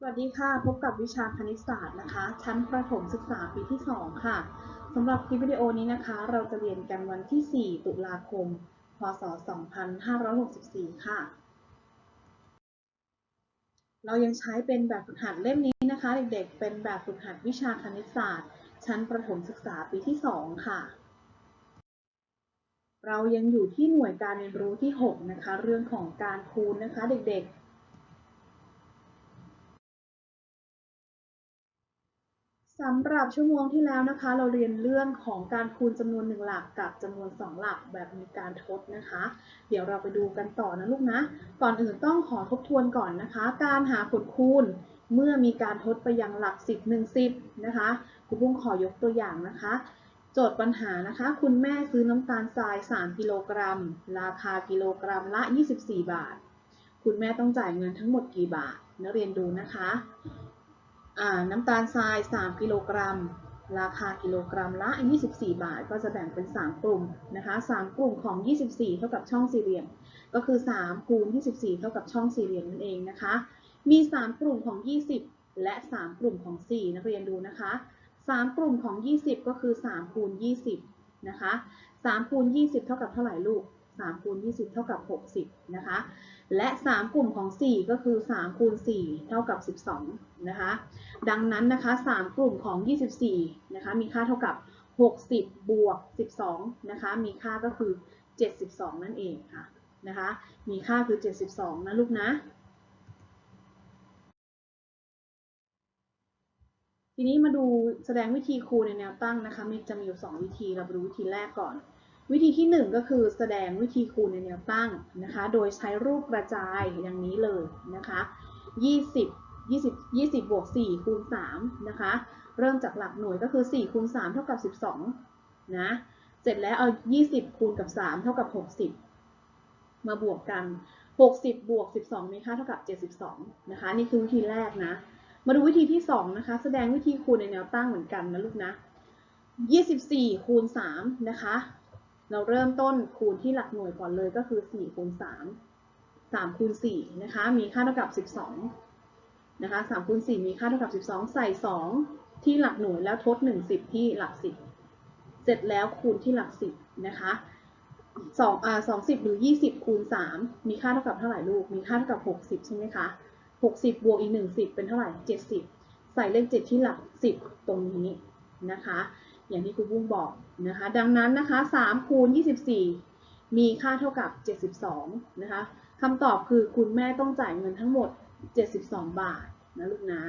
สวัสดีค่ะ พบกับวิชาคณิตศาสตร์นะคะ ชั้นประถมศึกษาปีที่ 2 ค่ะสำหรับคลิปวิดีโอนี้นะคะ เราจะเรียนกันวันที่ 4 ตุลาคม พศ 2564 ค่ะ เรายังใช้เป็นแบบฝึกหัดเล่มนี้นะคะ เด็กๆ เป็นแบบฝึกหัดวิชาคณิตศาสตร์ ชั้นประถมศึกษาปีที่ 2 ค่ะ เรายังอยู่ที่หน่วยการเรียนรู้ที่ 6 นะคะ เรื่องของการคูณนะคะ เด็กๆ สำหรับชั่วโมงที่แล้วนะคะ เราเรียนเรื่องของการคูณจำนวนหนึ่งหลักกับจำนวนสองหลักแบบมีการทดนะคะ เดี๋ยวเราไปดูกันต่อนะลูกนะ ก่อนอื่นต้องขอทบทวนก่อนนะคะ การหาผลคูณเมื่อมีการทดไปยังหลักสิบหนึ่งสิบนะคะคุณบุ้งขอยกตัวอย่างนะคะ โจทย์ปัญหานะคะ คุณแม่ซื้อน้ำตาลทราย 3 กิโลกรัม ราคากิโลกรัมละ 24 บาท คุณแม่ต้องจ่ายเงินทั้งหมดกี่บาทนักเรียนดูนะคะ น้ำตาลทราย 3 กิโลกรัม ราคากิโลกรัมละ 24 บาท ก็จะแบ่งเป็น 3 กลุ่มนะคะ 3 กลุ่มของ 24 เท่ากับช่องสี่เหลี่ยม ก็คือ3คูณ24 เท่ากับช่องสี่เหลี่ยมนั่นเองนะคะ มี 3 กลุ่มของ 20 และ 3 กลุ่มของ 4 นักเรียนดูนะคะ 3 กลุ่มของ 20 ก็คือ3คูณ20 นะคะ3คูณ20 เท่ากับเท่าไหร่ลูก3คูณ20 เท่ากับ 60 นะคะ และ 3 กลุ่มของ 4 ก็คือ 3 คูณ 4 เท่ากับ 12 นะคะ ดังนั้นนะคะ 3 กลุ่มของ 24 นะคะ มีค่าเท่ากับ 60 บวก 12 นะคะ มีค่าก็คือ 72 นั่นเองค่ะ นะคะ มีค่าคือ 72 นะลูกนะ ทีนี้มาดูแสดงวิธีคูณในแนวตั้งนะคะ มีจะมีอยู่ 2 วิธี เราไปดูวิธีแรกก่อน วิธีที่ 1 ก็คือแสดงวิธีคูณในแนวตั้งนะคะ โดยใช้รูปกระจายอย่างนี้เลยนะคะ 20 20 20บวก4คูณ3นะคะ เริ่มจากหลักหน่วยก็คือ4คูณ3เท่ากับ 12 นะ เสร็จแล้วเอา 20 คูณกับ 3 เท่ากับ 60 มาบวกกัน 60 บวก 12 มีค่าเท่ากับ 72 นะคะ นี่คือวิธีแรกนะ มาดูวิธีที่ 2 นะคะ แสดงวิธีคูณในแนวตั้งเหมือนกันนะลูกนะ 24 คูณ 3 นะคะ เราเริ่มต้นคูณที่หลักหน่วยก่อนเลยก็คือ4คูณ3 3คูณ4นะคะมีค่าเท่ากับ 12นะคะ3คูณ4มีค่าเท่ากับ 12 ใส่ 2 ที่หลักหน่วยแล้วทด 1 10 ที่หลัก 10 เสร็จแล้วคูณที่หลัก 10นะคะ2อ่า20 หรือ 20 คูณ 3 มีค่าเท่ากับเท่าไหร่ลูก มีค่าเท่ากับ 60 ใช่ไหมคะ 60 บวกอีก 1 10 เป็นเท่าไหร่ 70 ใส่เลข 7 ที่หลัก 10 ตรงนี้นะคะ อย่างที่ครูบุ้งบอกนะคะ ดังนั้นนะคะ3คูณ24 มีค่าเท่ากับ 72 นะคะคำตอบคือคุณแม่ต้องจ่ายเงินทั้งหมด 72 บาทนะลูกนะ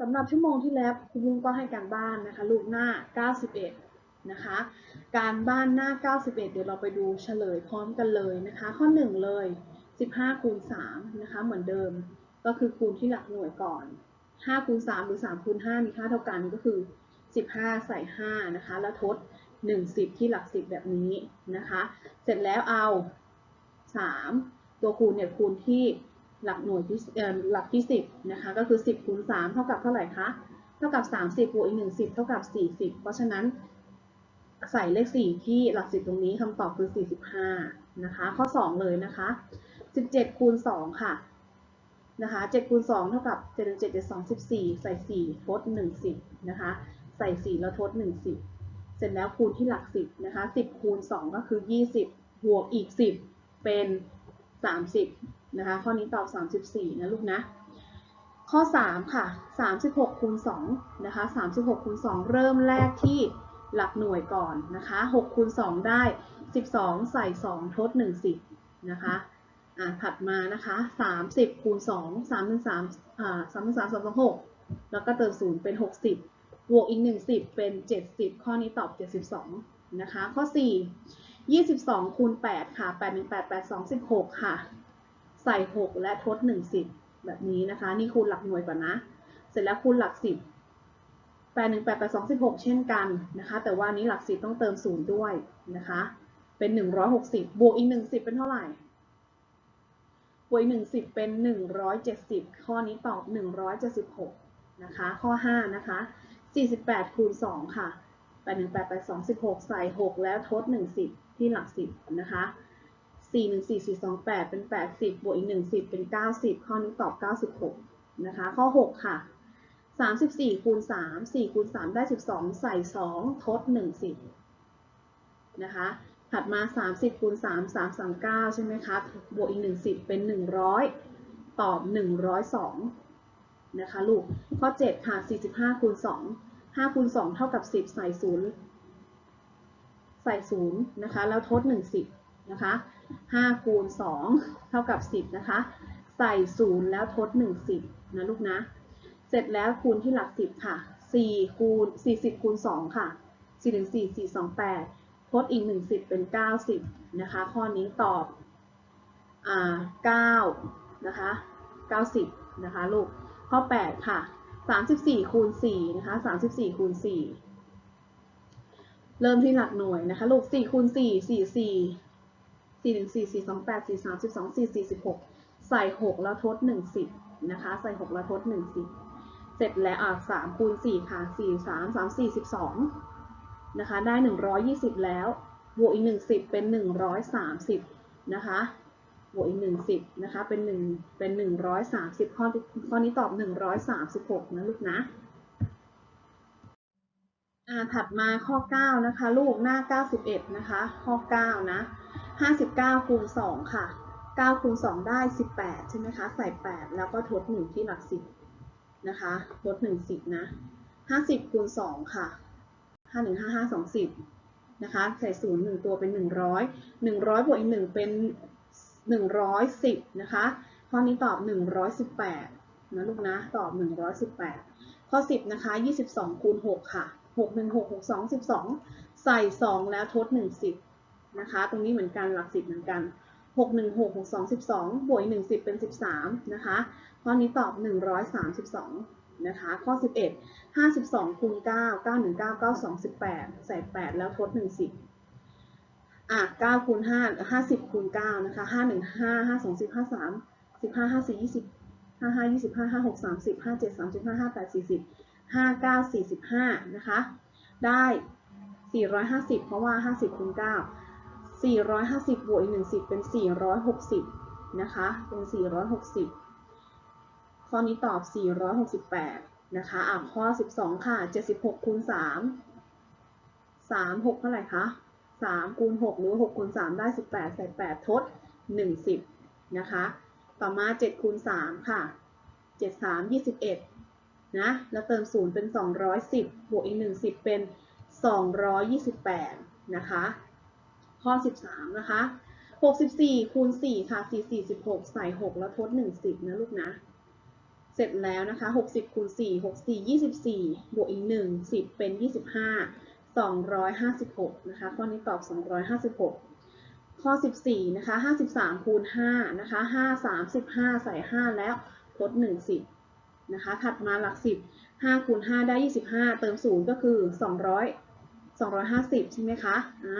สำหรับชั่วโมงที่แล้วครูบุ้งก็ให้การบ้านนะคะ ลูกหน้า 91 นะคะ การบ้านหน้า 91 เดี๋ยวเราไปดูเฉลยพร้อมกันเลยนะคะ ข้อ 1 เลย 15คูณ3นะคะ เหมือนเดิมก็คือคูณที่หลักหน่วยก่อน 5คูณ3หรือ3คูณ5มีค่าเท่ากันก็คือ 15 ใส่ 5 นะคะ แล้วทด 1 10 ที่หลัก 10 แบบนี้นะคะ เสร็จแล้วเอา 3 ตัวคูณเนี่ยคูณที่หลักหน่วยที่หลักที่ 10 นะคะ ก็คือ 10คูณ3เท่ากับเท่าไหร่คะ เท่ากับ 30บวกอีก1 10 เท่ากับ 40 เพราะฉะนั้นใส่เลข 4 ที่หลัก10ตรงนี้คำตอบคือ 45 นะคะ ข้อ 2 เลยนะคะ 17 คูณ 2 ค่ะ นะคะ7คูณ2เท่ากับ7 7 7 2 14 ใส่ 4 ทด 1 10นะคะ ใส่ 4 แล้วทด 1 10 เสร็จแล้วคูณที่หลัก 10นะคะ10 คูณ 2 ก็คือ 20 บวกอีก 10 เป็น 30นะคะ ข้อนี้ตอบ 34 นะลูกนะ ข้อ 3 ค่ะ 36 คูณ2นะคะ 36 คูณ 2 เริ่มแรกที่หลักหน่วยก่อนนะคะ 6 คูณ 2 ได้ 12 ใส่ 2 ทด 1 10นะคะ อ่าถัดมานะคะ30คูณ2 3เป็น3อ่า3เป็น3 2 2 6แล้วก็เติม0เป็น60บวกอีก1 10เป็น70ข้อนี้ตอบ72นะคะ ข้อ4 22คูณ8ค่ะ8 1 8 8 2 16ค่ะ ใส่6และทด1 10แบบนี้นะคะ นี่คูณหลักหน่วยก่อนนะ เสร็จแล้วคูณหลัก10 8 1 8 8 2 16เช่นกันนะคะ แต่ว่านี้หลัก10ต้องเติม0ด้วยนะคะ เป็น160บวกอีก1 10เป็นเท่าไหร่ บวกอีก10เป็น170ข้อนี้ตอบ176นะคะข้อ5นะคะ48คูณ2ค่ะ8 1 8 8 2 16ใส่6แล้วทด1 10ที่หลัก10นะคะ4 1 4 4 2 8เป็น80บวกอีก1 10เป็น90ข้อนี้ตอบ96นะคะข้อ6ค่ะ34คูณ3 4คูณ3ได้12ใส่2ทด1 10นะคะ ถัดมา 30คูณ3 3 3 9 ใช่ไหมคะบวกอีก 1 10 เป็น 100 ตอบ 102 นะคะลูก ข้อ 7 ค่ะ 45คูณ2 5คูณ2เท่ากับ 10 ใส่ 0 ใส่ 0 นะคะ แล้วทด 1 10 นะคะ 5คูณ2เท่ากับ 10 นะคะ ใส่ 0 แล้วทด 1 10 นะลูกนะ เสร็จแล้วคูณที่หลัก 10 ค่ะ 4 คูณ 40 คูณ 2 ค่ะ 4 1 4 4 2 8 ทดอีก 10 เป็น 90 นะคะ ข้อนี้ตอบอ่า9นะคะ 90 นะคะลูก ข้อ 8 ค่ะ 34 คูณ 4 นะคะ 34 คูณ 4 เริ่มที่หลักหน่วยนะคะ ลูก 4 คูณ 4 4 4 4 1 4 4 2 8 4 3 12 4 4 16ใส่ 6 แล้วทด 1 10 นะคะ ใส่ 6 แล้วทด 1 10 เสร็จแล้วอะ3คูณ 4 ค่ะ 4 3 3 4 12 นะคะ ได้ 120 แล้ว บวกอีก 10 เป็น 130 นะคะ บวกอีก 10 นะคะ เป็น 1 เป็น 130 ข้อข้อนี้ตอบ 136 นะลูกนะอ่าถัดมาข้อ 9 นะคะ ลูกหน้า 91 นะคะ ข้อ 9 นะ 59 คูณ 2 ค่ะ 9 คูณ 2 ได้ 18 ใช่ไหมคะ ใส่ 8 แล้วก็ทด 1 ที่หลัก10นะคะทด1 10นะ 50 คูณ 2 ค่ะ ห้าหนึ่งห้าห้าสองสิบนะคะใส่ศูนย์หนึ่งตัวเป็นหนึ่งร้อยหนึ่งร้อยบวกอีกหนึ่งเป็นหนึ่งร้อยสิบนะคะข้อนี้ตอบหนึ่งร้อยสิบแปดนะลูกนะตอบหนึ่งร้อยสิบแปดข้อสิบนะคะยี่สิบสองคูณหกค่ะหกหนึ่งหกหกสองสิบสองใส่สองแล้วทดหนึ่งสิบนะคะ ตรงนี้เหมือนกันหลักสิบเหมือนกันหกหนึ่งหกหกสองสิบสองบวกหนึ่งสิบเป็นสิบสามนะคะข้อนี้ตอบหนึ่งร้อยสามสิบสอง นะคะ ข้อ 11 52คูณ9 9 1 9 9 2 18 ใส่ 8 แล้วทด 10อะ9คูณ5 50คูณ9นะคะ5 1 5 5 2 10 5 3 15 5 4 20 5 5 25 5 6 30 5 7 35 5 8 40 5 9 45นะคะ ได้ 450 เพราะว่า 50คูณ9 450บวกอีก10เป็น 460 นะคะ เป็น 460 ข้อนี้ตอบ 468 นะคะ อะ ข้อ 12 ค่ะ 76คูณ3 3 6เท่าไหร่คะ 3คูณ6หรือ6คูณ3ได้ 18 ใส่ 8 ทด 10 นะคะ ต่อมา 7คูณ3ค่ะ 7 3 21 นะ แล้วเติม 0 เป็น 210 บวกอีก 1 10 เป็น 228 นะคะ ข้อ 13 นะคะ 64คูณ4ค่ะ 4 46 ใส่ 6 แล้วทด10นะลูกนะ เสร็จแล้วนะคะ 60คูณ4 64 24 บวกอีก 1 10 เป็น 25 256 นะคะ ข้อนี้ตอบ 256 ข้อ 14 นะคะ 53คูณ5นะคะ 5 35 ใส่ 5 แล้วทด10นะคะ ถัดมาหลัก 10 5คูณ5ได้ 25 เติม 0 ก็คือ 200 250 ใช่ไหมคะ อ่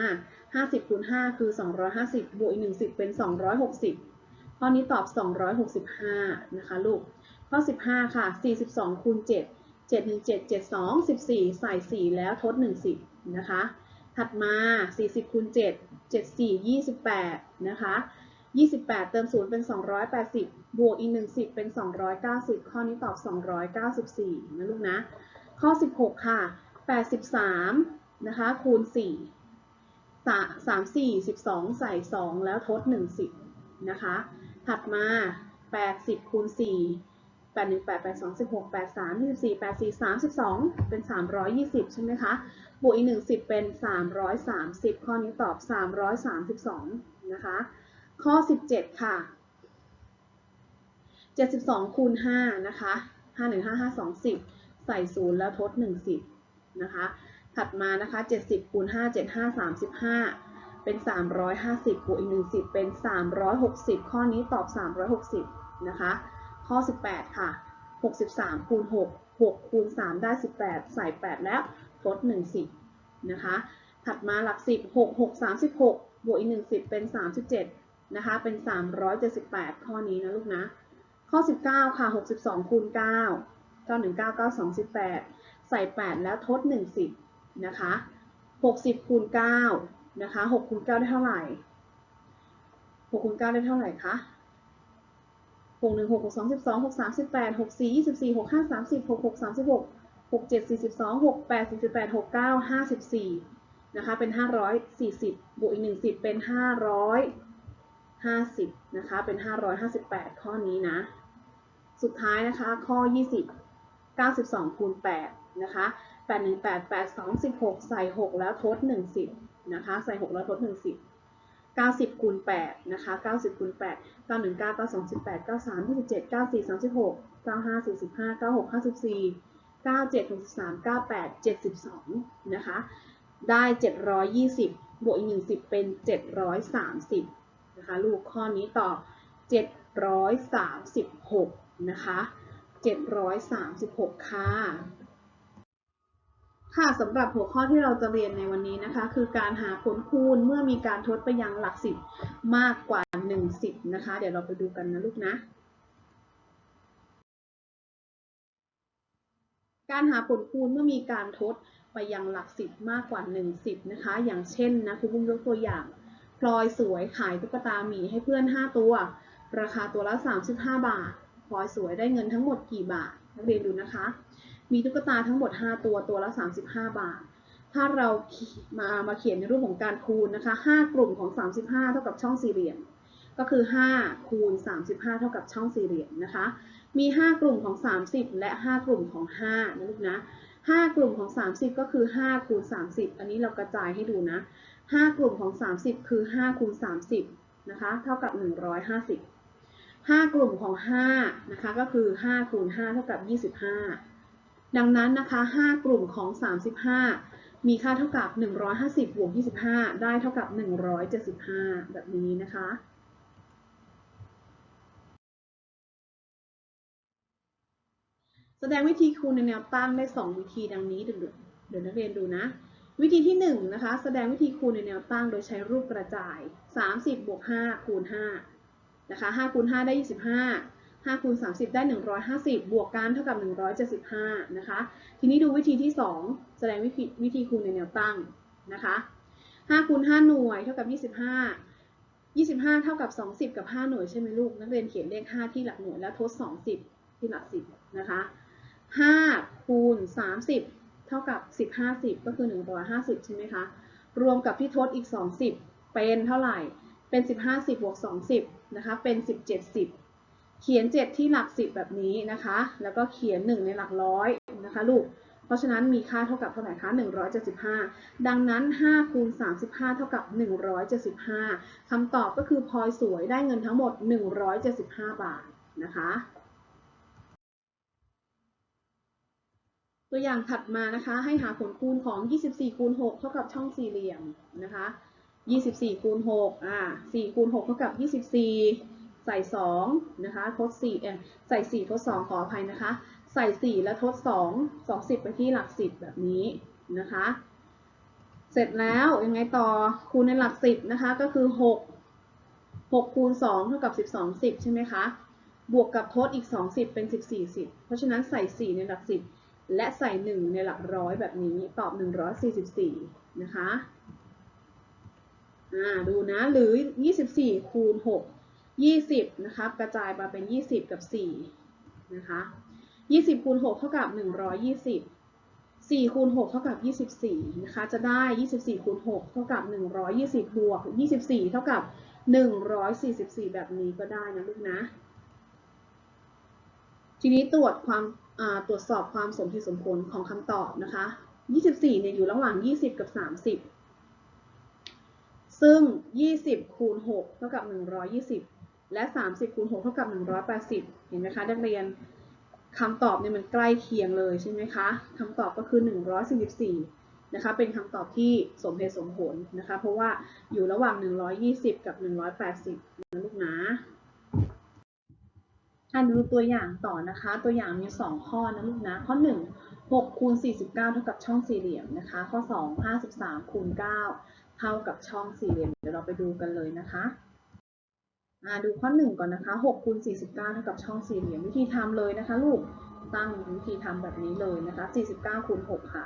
า 50คูณ5คือ 250 บวกอีก 10 เป็น 260 ข้อนี้ตอบ 265 นะคะลูก ข้อ 15 ค่ะ 42คูณ7 7 1 7 7 2 14 ใส่ 4 แล้วทด 1 10 นะคะ ถัดมา 40คูณ7 7 4 28 นะคะ 28 เติม 0 เป็น 280 บวกอีก 1 10 เป็น 290 ข้อนี้ตอบ 294 นะลูกนะ ข้อ 16 ค่ะ 83 นะคะ คูณ 4 3 4 12 ใส่ 2 แล้วทด 1 10 นะคะ ถัดมา 80คูณ4 8 1 8 8 2 16 8 3 24 8 4 32 เป็น 320 ใช่ไหมคะ บวกอีก 1 10 เป็น 330 ข้อนี้ตอบ 332 นะคะ ข้อ 17 ค่ะ 72 คูณ 5 นะคะ 5 1 5 5 2 10 ใส่ 0 แล้วทด10นะคะ ถัดมานะคะ 70 คูณ 5 7 5 35 เป็น 350 บวกอีก 1 10 เป็น 360 ข้อนี้ตอบ 360 นะคะ ข้อ 18 ค่ะ 63คูณ6 6คูณ3ได้ 18 ใส่ 8 แล้วทด10นะคะ ถัดมาหลัก 10 6 6 36 บวกอีก 1 10 เป็น 37 นะคะ เป็น 378 ข้อนี้นะลูกนะ ข้อ 19 ค่ะ 62คูณ9 919 9218 ใส่ 8 แล้วทด10นะคะ 60คูณ9นะคะ6คูณ9ได้เท่าไหร่6คูณ9ได้เท่าไหร่คะ 6 1 6 6 2 12 6 3 18 6 4 24 6 5 30 6 6 36 6 7 42 6 8 48 6 9 54นะคะเป็น540บวกอีก1 10เป็น550นะคะเป็น558ข้อนี้นะ สุดท้ายนะคะข้อ20 92คูณ8นะคะ8 1 8 8 2 16ใส่6แล้วทด1 10นะคะใส่6แล้วทด1 10 90คูณ8นะคะ90คูณ8 919 92 18 93 27 94 36 95 45 96 54 97 63 98 72นะคะ ได้ 720 บวกอีก 10 เป็น 730นะคะ ลูกข้อนี้ตอบ 736 นะคะ 736 ค่ะ ค่ะสำหรับหัวข้อที่เราจะเรียนในวันนี้นะคะ คือการหาผลคูณเมื่อมีการทดไปยังหลักสิบมากกว่า1สิบนะคะ เดี๋ยวเราไปดูกันนะลูกนะ การหาผลคูณเมื่อมีการทดไปยังหลักสิบมากกว่า1สิบนะคะ อย่างเช่นนะครูบุ้งยกตัวอย่างพลอยสวยขายตุ๊กตาหมีให้เพื่อน 5 ตัว ราคาตัวละ 35 บาทพลอยสวยได้เงินทั้งหมดกี่บาทนักเรียนดูนะคะ มีตุ๊กตาทั้งหมด 5 ตัวตัวละ 35 บาท ถ้าเรามามาเขียนในรูปของการคูณนะคะ 5 กลุ่มของ 35 เท่ากับช่องสี่เหลี่ยม ก็คือ 5 คูณ 35 เท่ากับช่องสี่เหลี่ยมนะคะ มี 5 กลุ่มของ 30 และ 5 กลุ่มของ 5 นะลูกนะ 5 กลุ่มของ 30 ก็คือ 5 คูณ 30 อันนี้เรากระจายให้ดูนะ 5 กลุ่มของ 30 คือ 5 คูณ 30 นะคะ เท่ากับ 150 5 กลุ่มของ5นะคะ ก็คือ 5 คูณ 5 เท่ากับ 25 ดังนั้นนะคะ 5 กลุ่มของ 35 มีค่าเท่ากับ 150 บวก 25 ได้เท่ากับ 175 แบบนี้นะคะ แสดงวิธีคูณในแนวตั้งได้ 2 วิธีดังนี้เดี๋ยวนักเรียนดูนะ วิธีที่1นะคะ แสดงวิธีคูณในแนวตั้งโดยใช้รูปกระจาย 30 บวก 5 คูณ 5 นะคะ 5 คูณ 5 ได้ 25 5คูณ30 ได้ 150 บวกกันเท่ากับ 175 นะคะ ทีนี้ดูวิธีที่ 2 แสดงวิธีวิธีคูณในแนวตั้งนะคะ5คูณ5หน่วยเท่ากับ 25 25 เท่ากับ 20 กับ 5 หน่วยใช่ไหมลูก นักเรียนเขียนเลข 5 ที่หลักหน่วยแล้วทด 20 ที่หลัก 10 นะคะ5คูณ30 เท่ากับ 10 50 ก็คือ 150 ใช่ไหมคะ รวมกับที่ทดอีก 20 เป็นเท่าไหร่ เป็น10 50บวก 20 นะคะ เป็น 17 10 เขียน 7 ที่หลัก 10 แบบนี้นะคะ แล้วก็เขียน 1 ในหลักร้อยนะคะลูก เพราะฉะนั้นมีค่าเท่ากับเท่าไหร่คะ 175 ดังนั้น 5 คูณ 35 เท่ากับ 175 คำตอบก็คือพลอยสวยได้เงินทั้งหมด 175 บาทนะคะ ตัวอย่างถัดมานะคะ ให้หาผลคูณของ 24 คูณ 6 เท่ากับช่องสี่เหลี่ยมนะคะ 24 คูณ 6 อ่า 4 คูณ 6 เท่ากับ 24 ใส่2นะคะทด4เอ่อใส่ 4 ทด 2 ขออภัยนะคะ ใส่ 4 แล้วทด 2 20 ไปที่หลัก 10 แบบนี้นะคะ เสร็จแล้วยังไงต่อคูณในหลัก 10นะคะก็คือ 6 6คูณ2เท่ากับ 12 10 ใช่ไหมคะ บวกกับทดอีก20เป็น 14 10 เพราะฉะนั้นใส่ 4 ในหลัก 10 และใส่ 1 ในหลักร้อยแบบนี้ตอบ 144 นะคะอ่าดูนะหรือ 24 คูณ 6 20นะคะกระจายมาเป็น 20 กับ4นะคะ20คูณ6เท่ากับ 120 4คูณ6เท่ากับ 24 นะคะ จะได้ 24คูณ6เท่ากับ 120 บวก 24 เท่ากับ 144 แบบนี้ก็ได้นะลูกนะ ทีนี้ตรวจความตรวจสอบความสมเหตุสมผลของคำตอบนะคะ 24 เนี่ยอยู่ระหว่าง 20 กับ 30 ซึ่ง 20คูณ6เท่ากับ 120 และ 30คูณ6เท่ากับ 180 เห็นไหมคะนักเรียนคำตอบเนี่ยมันใกล้เคียงเลยใช่ไหมคะคำตอบก็คือ 144 นะคะ เป็นคำตอบที่สมเหตุสมผลนะคะ เพราะว่าอยู่ระหว่าง 120 กับ 180นะลูกนะอ่านดูตัวอย่างต่อนะคะ ตัวอย่างมี 2 ข้อนะลูกนะ ข้อ 1 6คูณ49 เท่ากับช่องสี่เหลี่ยมนะคะ ข้อ 2 53คูณ9เท่ากับช่องสี่เหลี่ยม เดี๋ยวเราไปดูกันเลยนะคะ ดูข้อ 1 ก่อนนะคะ6คูณ49 เท่ากับช่องสี่เหลี่ยมวิธีทำเลยนะคะลูก ตั้งวิธีทำแบบนี้เลยนะคะ 49คูณ6ค่ะ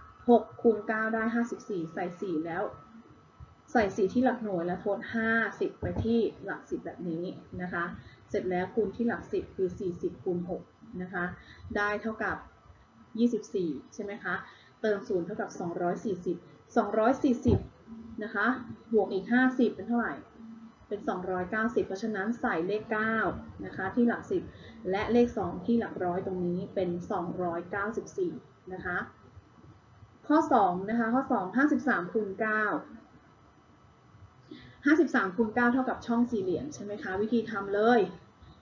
6คูณ9ได้ 54 ใส่ 4 แล้ว ใส่สีที่หลักหน่วยและทด 50 ไปที่หลัก 10 แบบนี้นะคะ เสร็จแล้วคูณที่หลัก 10 คือ 40คูณ6นะคะ ได้เท่ากับ 24 ใช่ไหมคะ เติม0เท่ากับ 240 240 นะคะ บวกอีก 50 เป็นเท่าไหร่ เป็น 290 เพราะฉะนั้นใส่เลข 9 นะคะที่หลัก 10 และเลข 2 ที่หลักร้อยตรงนี้เป็น 294 นะคะ ข้อ 2 นะคะ ข้อ 2 53คูณ9 53คูณ9เท่ากับช่องสี่เหลี่ยมใช่ไหมคะ วิธีทำเลย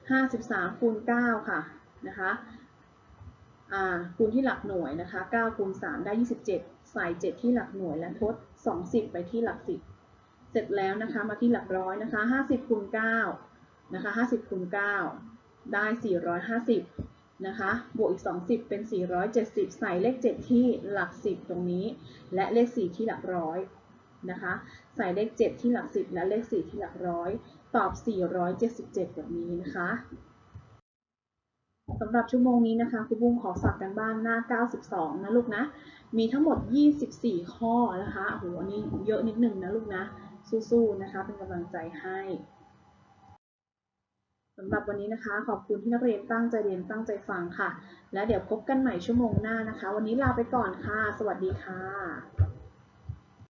53คูณ9ค่ะนะคะคูณที่หลักหน่วยนะคะ9คูณ3ได้ 27 ใส่ 7 ที่หลักหน่วยและทด 20 ไปที่หลัก10 เสร็จแล้วนะคะมาที่หลักร้อยนะคะ50คูณ9นะคะ50คูณ9ได้ 450นะคะบวกอีก 20 เป็น 470 ใส่เลข 7 ที่หลัก 10 ตรงนี้ และเลข 4 ที่หลักร้อยนะคะใส่เลข 7 ที่หลัก 10 และเลข 4 ที่หลักร้อยตอบ 477 แบบนี้นะคะสำหรับชั่วโมงนี้นะคะครูบุ้งขอฝากกันบ้านหน้า 92 นะลูกนะ มีทั้งหมด 24 ข้อนะคะโอ้โหอันนี้เยอะนิดนึงนะลูกนะ สู้ๆนะคะ เป็นกำลังใจให้สำหรับวันนี้นะคะ ขอบคุณที่นักเรียนตั้งใจเรียนตั้งใจฟังค่ะ และเดี๋ยวพบกันใหม่ชั่วโมงหน้านะคะ วันนี้ลาไปก่อนค่ะ สวัสดีค่ะ